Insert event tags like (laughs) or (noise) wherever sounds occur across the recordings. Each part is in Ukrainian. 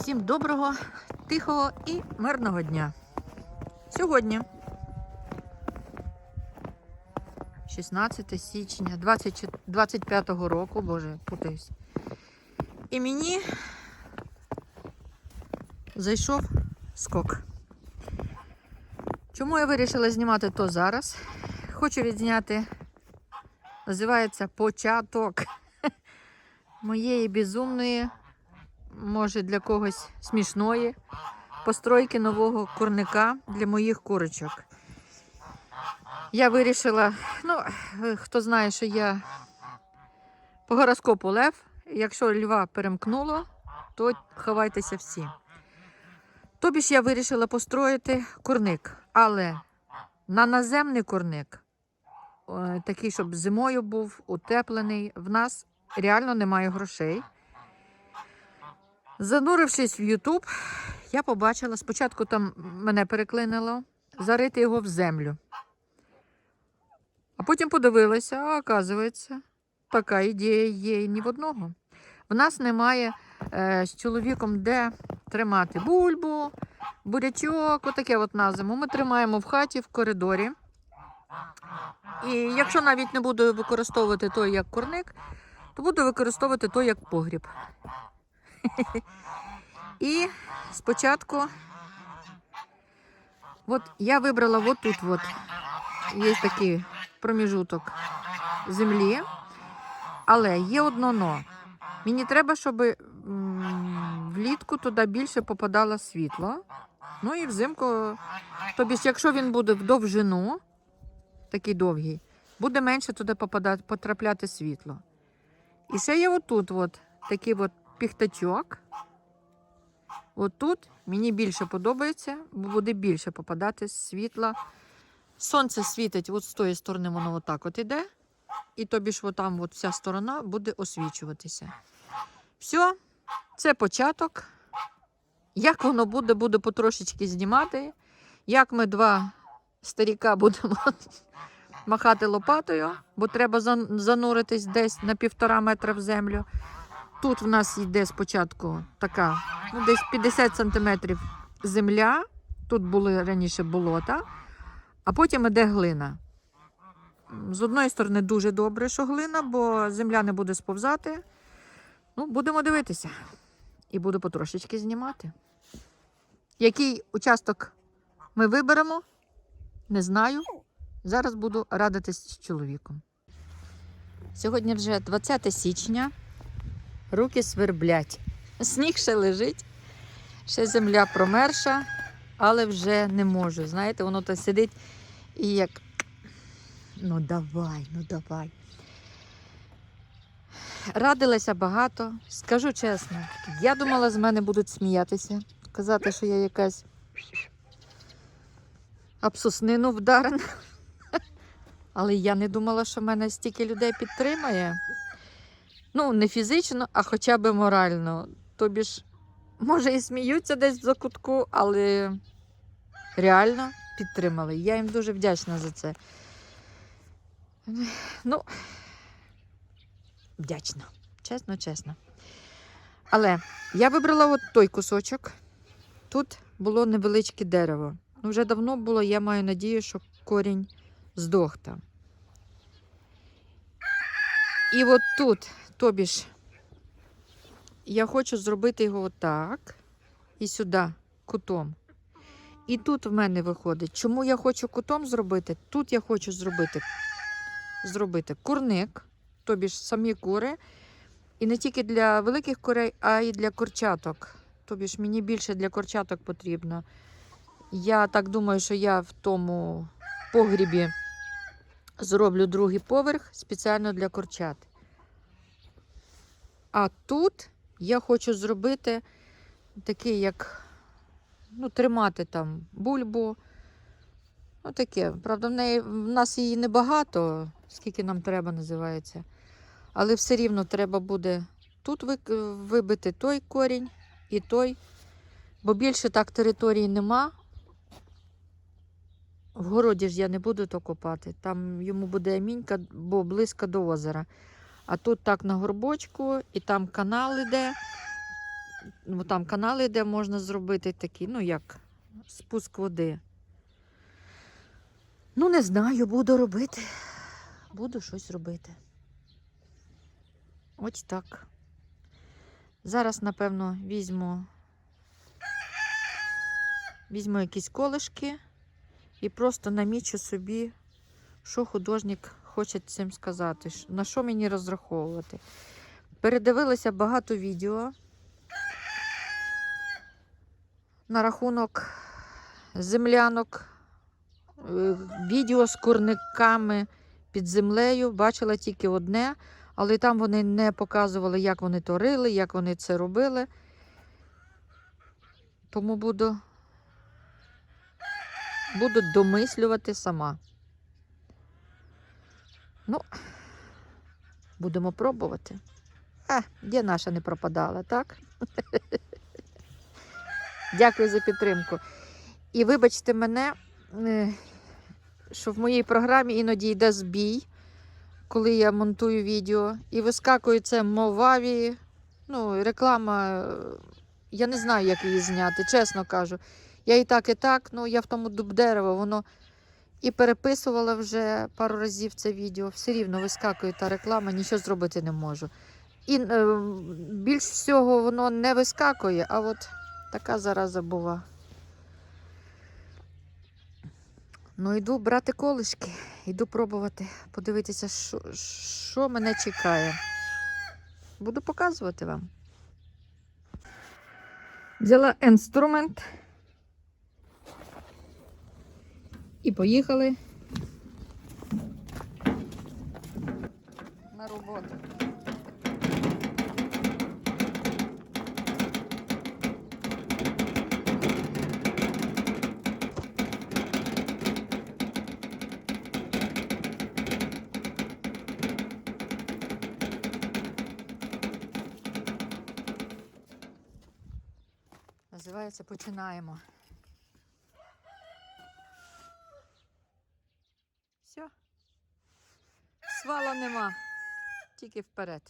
Всім доброго, тихого і мирного дня. Сьогодні 16 січня 2025 року, боже, путаюсь. І мені зайшов скок. Чому я вирішила знімати то зараз? Хочу відзняти, називається початок (laughs) моєї безумної може для когось смішної постройки нового курника для моїх курочок. Я вирішила, ну, е, хто знає, що я по гороскопу лев, якщо льва перемкнуло, то ховайтеся всі. Тобі ж я вирішила построїти курник, але на наземний курник, е, такий, щоб зимою був утеплений, в нас реально немає грошей. Занурившись в Ютуб, я побачила, спочатку там мене переклинило, зарити його в землю. А потім подивилася, а оказується, така ідея є і ні в одного. В нас немає е, з чоловіком де тримати бульбу, бурячок, отаке от на зиму. Ми тримаємо в хаті в коридорі. І якщо навіть не буду використовувати той як курник, то буду використовувати той як погріб. (laughs) І спочатку, от я вибрала от тут, от, є такий проміжуток землі, але є одно но. Мені треба, щоб влітку туди більше попадало світло. Ну і взимку, тобі якщо він буде в довжину, такий довгий, буде менше туди потрапляти світло. І ще є отут от, такий от піхтачок. От тут мені більше подобається, бо буде більше попадати світла. Сонце світить от з тої сторони, воно отак от іде. І тобі ж там от вся сторона буде освічуватися. Все, це початок. Як воно буде, буду потрошечки знімати. Як ми два старіка будемо (laughs) махати лопатою, бо треба зан- зануритись десь на півтора метра в землю. Тут в нас йде спочатку така, ну десь 50 сантиметрів земля. Тут були раніше болота, а потім іде глина. З одної сторони, дуже добре, що глина, бо земля не буде сповзати. Ну, будемо дивитися. І буду потрошечки знімати. Який участок ми виберемо, не знаю. Зараз буду радитись з чоловіком. Сьогодні вже 20 січня. Руки сверблять. Сніг ще лежить, ще земля промерша, але вже не можу. Знаєте, воно то сидить і як. Ну давай, ну давай. Радилася багато. Скажу чесно, я думала, з мене будуть сміятися, казати, що я якась абсуснину вдарена. Але я не думала, що мене стільки людей підтримає. Ну, не фізично, а хоча б морально. Тобі ж, може, і сміються десь в закутку, але реально підтримали. Я їм дуже вдячна за це. Ну, вдячна. Чесно, чесно. Але я вибрала от той кусочок. Тут було невеличке дерево. Ну, вже давно було, я маю надію, що корінь здох там. І от тут, тобі ж, я хочу зробити його отак і сюди, кутом. І тут в мене виходить. Чому я хочу кутом зробити? Тут я хочу зробити, зробити курник, тобі ж самі кури. І не тільки для великих курей, а й для курчаток. Тобі ж мені більше для курчаток потрібно. Я так думаю, що я в тому погрібі зроблю другий поверх спеціально для курчат. А тут я хочу зробити такий, як ну, тримати там бульбу. Ну, таке. Правда, в неї в нас її небагато, скільки нам треба, називається. Але все рівно треба буде тут вибити той корінь і той, бо більше так території нема. В городі ж я не буду то копати. Там йому буде амінька, бо близько до озера. А тут так на горбочку, і там канал іде. ну, там канали, де можна зробити такі, ну як спуск води. Ну, не знаю, буду робити. Буду щось робити. Ось так. Зараз, напевно, візьму, візьму якісь колишки і просто намічу собі, що художник хоче цим сказати, на що мені розраховувати. Передивилася багато відео на рахунок землянок, е, відео з курниками під землею. Бачила тільки одне, але там вони не показували, як вони то рили, як вони це робили. Тому буду, буду домислювати сама. Ну, будемо пробувати. А, де наша не пропадала, так? (laughs) Дякую за підтримку. І вибачте мене, е, що в моїй програмі іноді йде збій, коли я монтую відео, і вискакує це моваві. Ну, реклама. Я не знаю, як її зняти, чесно кажу. Я і так, і так, ну я в тому дуб дерева, воно і переписувала вже пару разів це відео. Все рівно вискакує та реклама, нічого зробити не можу. І е, більш всього воно не вискакує, а от така зараза бува. Ну, йду брати колишки, йду пробувати, подивитися, що, що мене чекає. Буду показувати вам. Взяла інструмент і поїхали на роботу. Називається Починаємо. Все. Свала нема. Тільки вперед.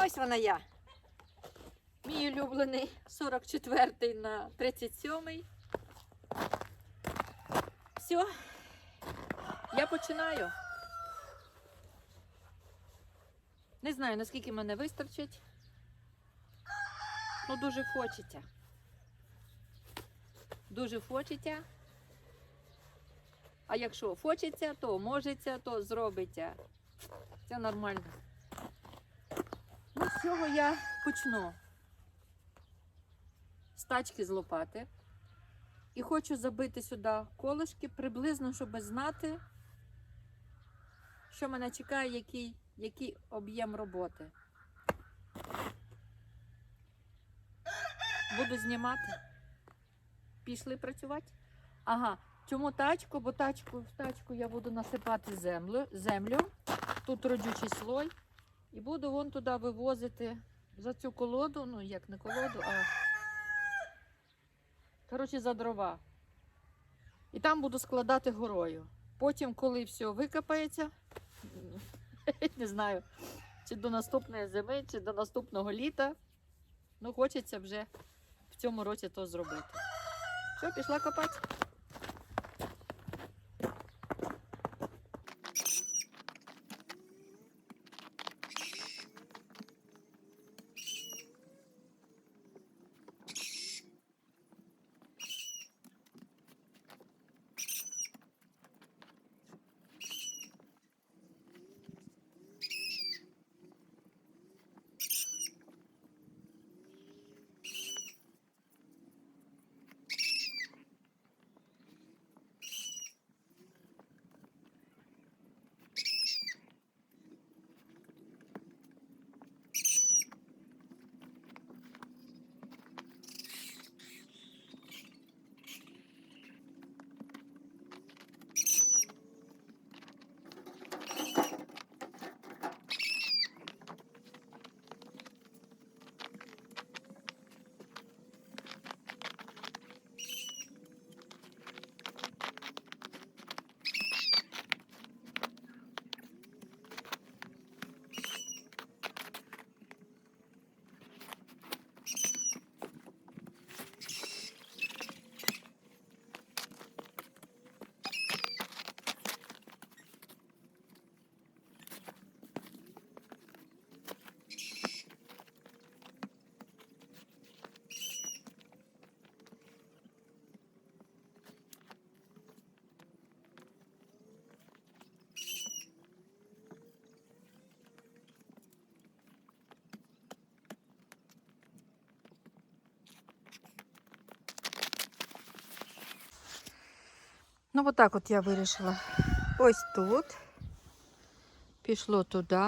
Ось вона я. Мій улюблений 44 на 37. Все. Я починаю. Не знаю, наскільки мене вистачить. Ну, дуже хочеться. Дуже хочеться. А якщо хочеться, то можеться, то зробиться. Це нормально. Ну, з цього я почну. З тачки з лопати. І хочу забити сюди колишки приблизно, щоб знати, що мене чекає, який, який об'єм роботи. Буду знімати. Пішли працювати. Ага, чому тачку? Бо тачку, в тачку я буду насипати землю, землю. Тут родючий слой. І буду вон туди вивозити за цю колоду, ну як не колоду, а коротше за дрова. І там буду складати горою. Потім, коли все викопається, (laughs) не знаю, чи до наступної зими, чи до наступного літа. Ну, хочеться вже в цьому році то зробити. Все, пішла копати. Ну, отак от я вирішила. Ось тут. Пішло туди.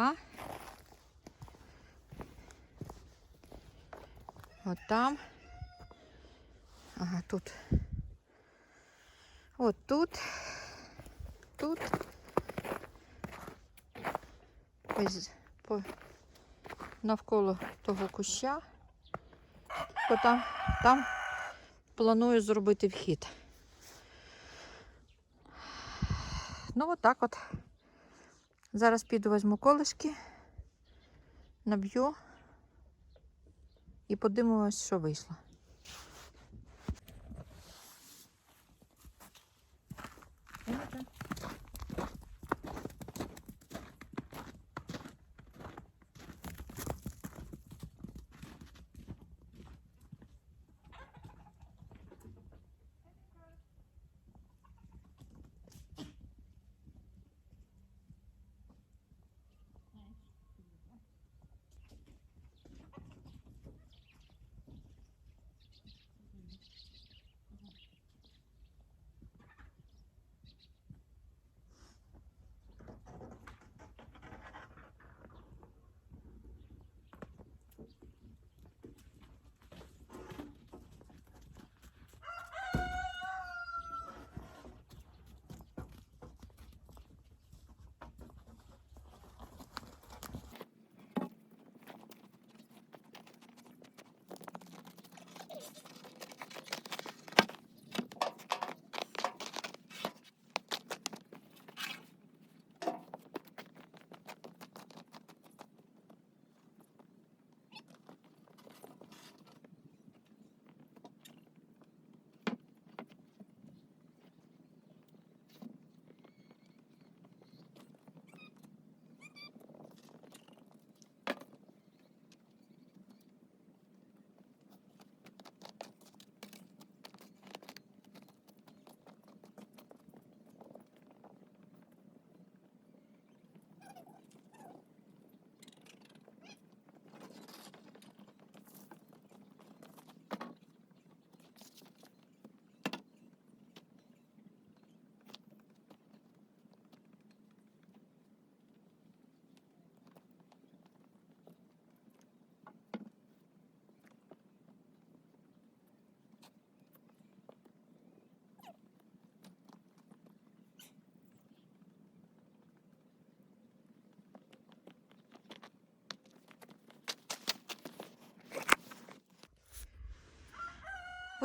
От там. Ага, тут. От тут. Тут. Ось по, навколо того куща. Бо там, там планую зробити вхід. Ну, от. Зараз піду візьму колишки, наб'ю і подивимось, що вийшло.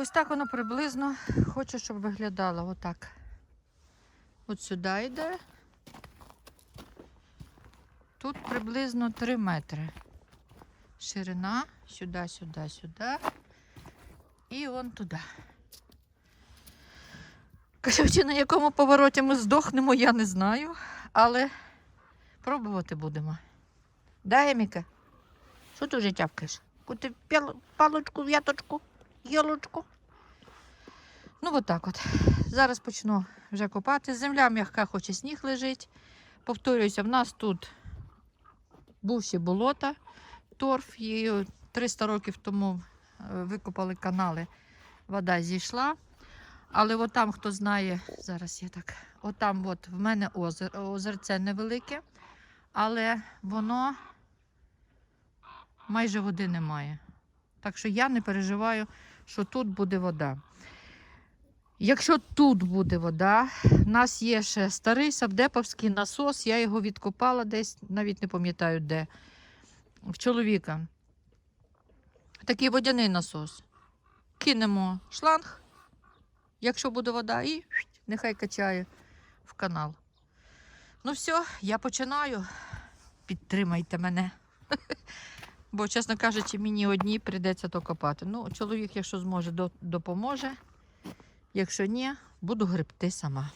Ось так воно приблизно хочу, щоб виглядало отак. От сюди йде. Тут приблизно 3 метри. Ширина, сюди, сюди, сюди. І вон туди. Коротше, на якому повороті ми здохнемо, я не знаю, але пробувати будемо. Да, Еміка? Що ти вже тявкаєш? Кути палочку, в'яточку, ялочку. Ну, от так от. Зараз почну вже копати. Земля м'яка, хоч і сніг лежить. Повторююся, в нас тут бувші болота, торф. Її 300 років тому е, викопали канали, вода зійшла. Але от там, хто знає, зараз я так, отам от в мене озер, озерце невелике, але воно майже води немає. Так що я не переживаю, що тут буде вода. Якщо тут буде вода, в нас є ще старий савдеповський насос, я його відкопала десь, навіть не пам'ятаю де. В чоловіка. Такий водяний насос. Кинемо шланг, якщо буде вода, і нехай качає в канал. Ну все, я починаю. Підтримайте мене. (laughs) Бо, чесно кажучи, мені одній прийдеться то копати. Ну, чоловік, якщо зможе, допоможе. Якщо ні, буду гребти сама.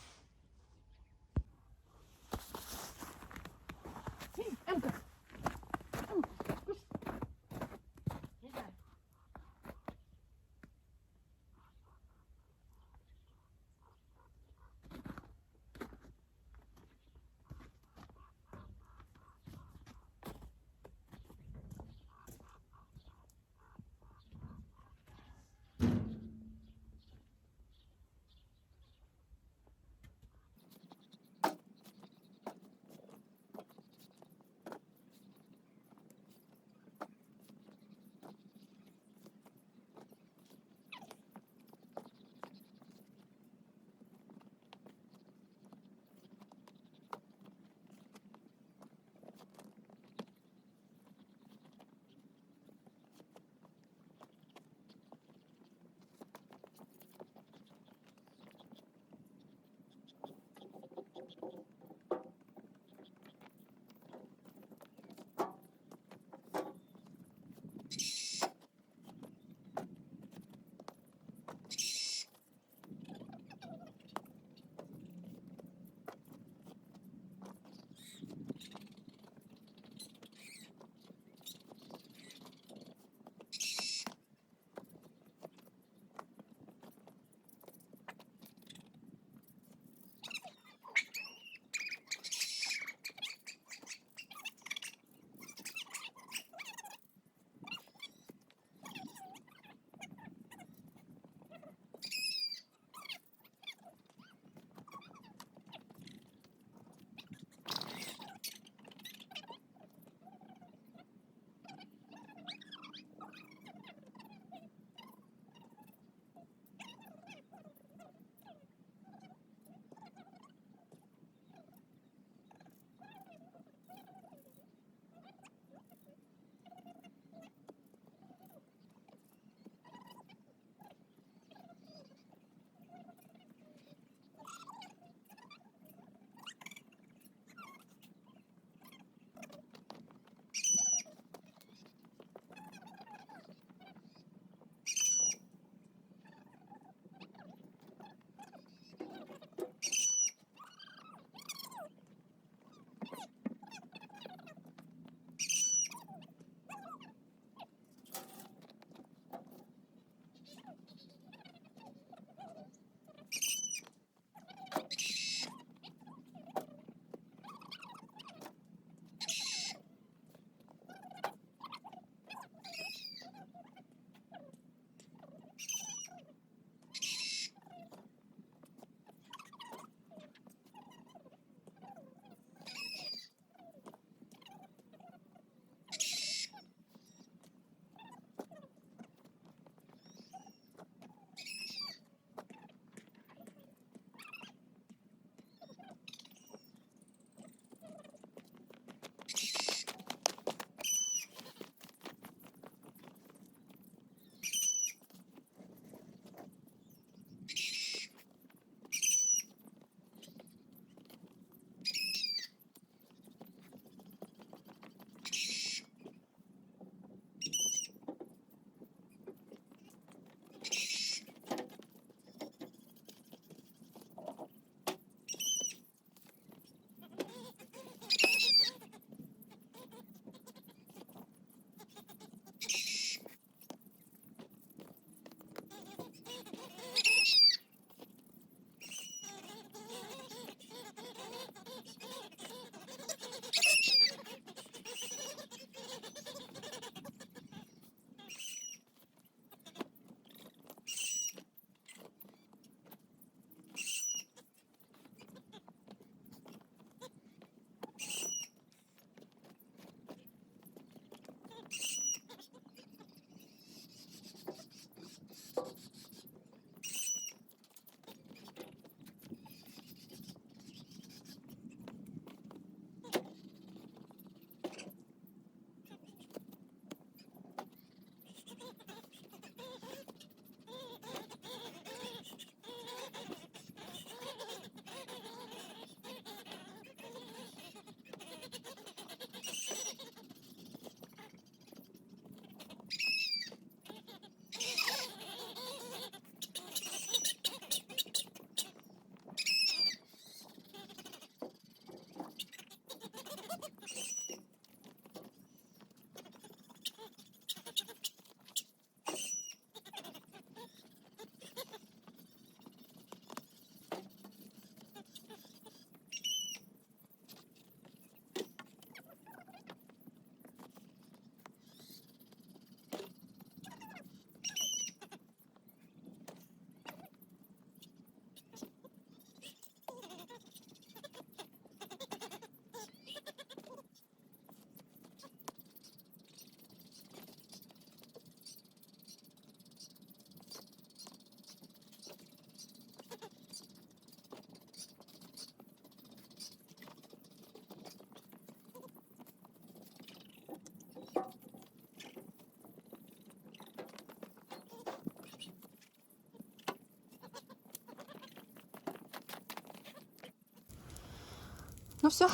Ну все,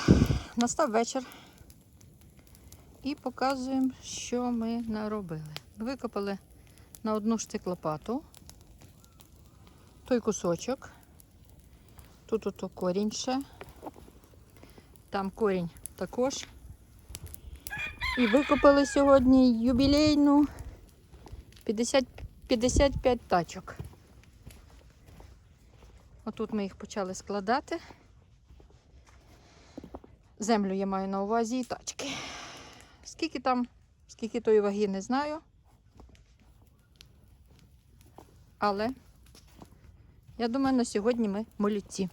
настав вечір. І показуємо, що ми наробили. Викопали на одну штик лопату. Той кусочок. Тут ото корінь ще. Там корінь також. І викопали сьогодні юбілейну 50, 55 тачок. Отут ми їх почали складати. Землю я маю на увазі і тачки. Скільки там, скільки тої ваги, не знаю. Але я думаю, на сьогодні ми молодці.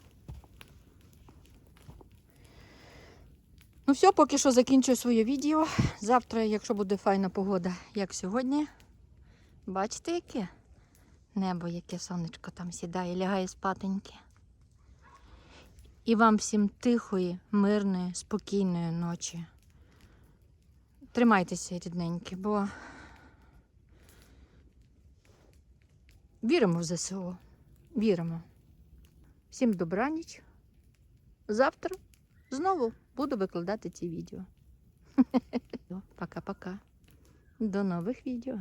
Ну все, поки що закінчую своє відео. Завтра, якщо буде файна погода, як сьогодні, бачите, яке небо, яке сонечко там сідає, лягає спатеньки. І вам всім тихої, мирної, спокійної ночі. Тримайтеся, рідненькі, бо віримо в ЗСУ. Віримо. Всім добраніч. Завтра знову буду викладати ці відео. (laughs) Пока-пока. До нових відео.